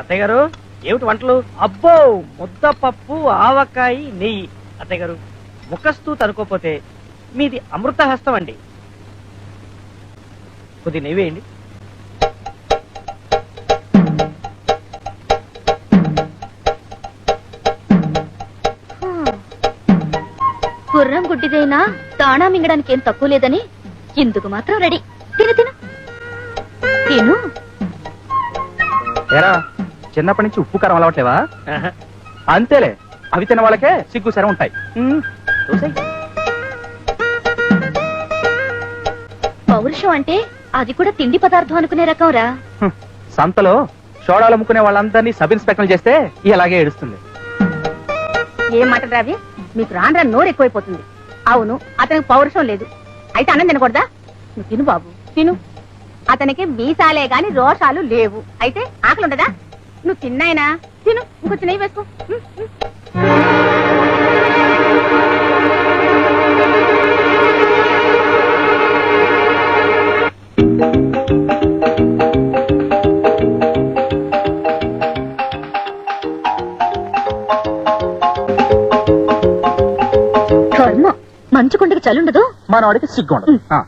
అత్తయ్య గారు ఏమిటి వంటలు? అబ్బో ముద్దపప్పు ఆవకాయ నెయ్యి. అత్తయ్య గారు ముఖస్తూ తనుకోపోతే మీది అమృత హస్తం అండి. కొద్ది నెయ్యి వేయండి. గుర్రం గుడ్డిదైనా దాణా మింగడానికి ఏం తక్కువ లేదని ఇందుకు మాత్రం రెడీ. తిను తిను. తిను. చిన్నప్పటి నుంచి ఉప్పు కారం అలవాట్లేవా. అంతేలే అవి తిన వాళ్ళకే సిగ్గు శరం ఉంటాయి. పౌరుషం అంటే అది కూడా తిండి పదార్థం అనుకునే రకం రా. సంతలో సోడాలు అమ్ముకునే వాళ్ళందరినీ సబ్ ఇన్స్పెక్టర్ చేస్తే ఇలాగే ఏడుస్తుంది. ఏం మాట రవి? మీకు రాను రాను నోరు ఎక్కువైపోతుంది. అవును అతనికి పౌరుషం లేదు. అయితే అన్నం తినకూడదా? నువ్వు తిను బాబు తిను. అతనికి మీసాలే గాని రోషాలు లేవు. అయితే ఆకలి ఉండదా నువ్వు తిన్నాయినా? తిను ఇంకొంచెం నెయ్యి వేసుకో. ఉమ్, ఉమ్. కర్మ. మంచుకుండకి చలుండదు మనవాడికి సిగ్గు ఉండదు. ఆ.